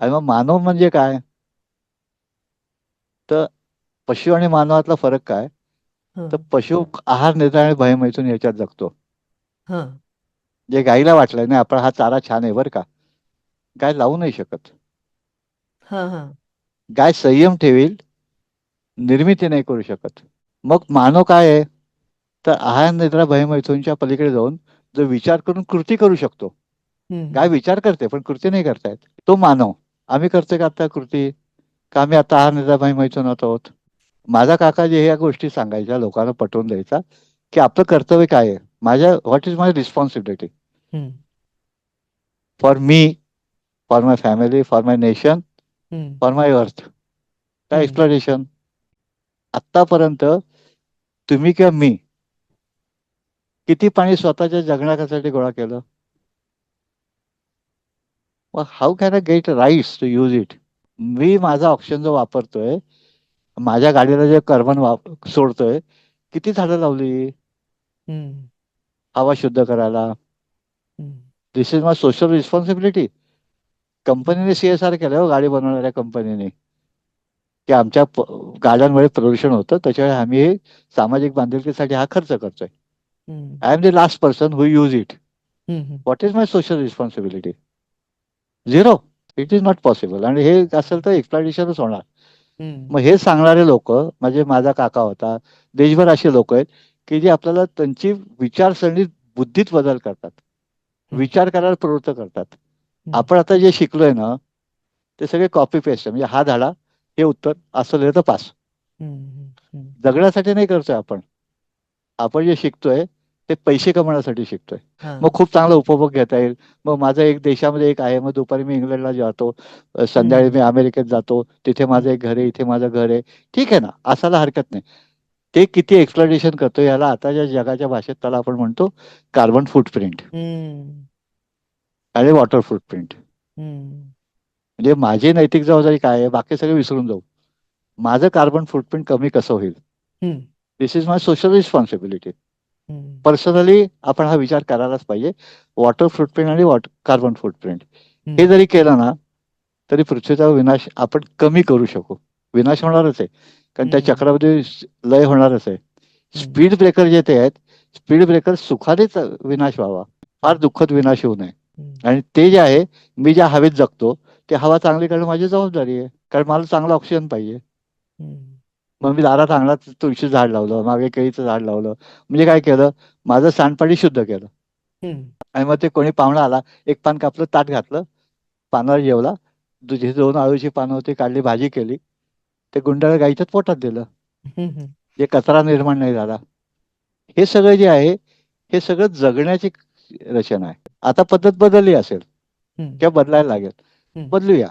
आणि मग मानव म्हणजे काय? तर पशु आणि मानवातला फरक काय? तर पशु आहार निद्रा आणि भयमैथून याच्यात जगतो. हं, जे गाईला वाटलं नाही आपण हा चारा छान आहे बरं का? गाय लावू नाही शकत. हं, हं. गाय संयम ठेवील निर्मिती नाही करू शकत. मग मानव काय आहे? तर आहार निद्रा भयमैथूनच्या पलीकडे जाऊन जो विचार करून कृती करू शकतो. गाय. विचार करते पण कृती नाही करतायत. तो मानव. आम्ही करतोय का आता कृती? का आम्ही आता आहार निद्रा भयमैथून आहोत? माझा काका जे ह्या गोष्टी सांगायच्या लोकांना पटवून द्यायचा की आपलं कर्तव्य काय आहे? माझ्या व्हॉट इज माय रिस्पॉन्सिबिलिटी हं, for me for my family for my nation हं, फॉर माय अर्थ काय हं. एक्सप्लोरेशन आतापर्यंत तुम्ही किंवा मी किती पाणी स्वतःच्या जगण्यासाठी गोळा केलं? मग how can I get rights to use it मी माझा ऑप्शन जो वापरतोय माझ्या गाडीला जे कार्बन वाप सोडतोय किती झाडं लावली? हवा शुद्ध करायला. This is my social responsibility कंपनीने सीएसआर केलं हो गाडी बनवणाऱ्या कंपनीने. की आमच्या गाड्यांमुळे प्रदूषण होतं त्याच्यामुळे आम्ही सामाजिक बांधिलकीसाठी हा खर्च करतोय. I am the last person who use it. What is my social responsibility zero it is not possible आणि हे असेल तर एक्सप्लायटेशनच होणार हं. मग हे सांगणारे लोक म्हणजे माझा काका होता देशभर असे लोक आहेत की जे आपल्याला त्यांची विचारसरणी बुद्धीत बदल करतात. विचार करायला प्रवृत्त करतात. आपण आता जे शिकलोय ना ते सगळे कॉपी पेस्ट म्हणजे हा झाला हे उत्तर असं लिहिलं तर पास. जगण्यासाठी नाही करतोय आपण आपण जे शिकतोय ते पैसे कमवण्यासाठी शिकतोय. मग खूप चांगला उपभोग घेता येईल. मग माझं एक देशामध्ये एक आहे मग दुपारी मी इंग्लंडला जातो संध्याकाळी. मी अमेरिकेत जातो तिथे माझं. एक घर आहे इथे माझं घर आहे. ठीक आहे ना? असायला हरकत नाही. ते किती एक्सप्लोरेशन करतो याला आताच्या जगाच्या भाषेत त्याला आपण म्हणतो कार्बन फुटप्रिंट हं, आणि वॉटर फुटप्रिंट. म्हणजे माझी नैतिक जबाबदारी काय आहे? बाकी सगळे विसरून जाऊ. माझं कार्बन फुटप्रिंट कमी कसं होईल? This is my social responsibility. Personally आपण हा विचार करायलाच पाहिजे वॉटर फुटप्रिंट आणि वॉटर कार्बन फुटप्रिंट हे हं. जरी केलं ना तरी पृथ्वीचा विनाश आपण कमी करू शकू विनाश होणारच आहे कारण त्या. चक्रामध्ये लय होणारच आहे. स्पीड ब्रेकर जे ते आहेत स्पीड ब्रेकर सुखानेच विनाश व्हावा फार दुःखद विनाश होऊ नये. आणि ते जे आहे मी ज्या हवेत जगतो ते हवा चांगली करणं माझी जबाबदारी आहे कारण मला चांगलं ऑक्सिजन पाहिजे. मग मी दारात अंगणात तुळशी झाड लावलं मागे केळीचं झाड लावलं. म्हणजे काय केलं? माझं सांडपाणी शुद्ध केलं. आणि मग ते कोणी पाहुणा आला एक पान कापलं ताट घातलं पानावर जेवला. दुसरी दोन आळूची पानं होती काढली भाजी केली. ते गुंडाला गाईच्याच पोटात दिलं. जे कचरा निर्माण नाही झाला. हे सगळं जे आहे हे सगळं जगण्याची रचना आहे. आता पद्धत बदलली असेल. किंवा बदलायला लागेल. बदलूया.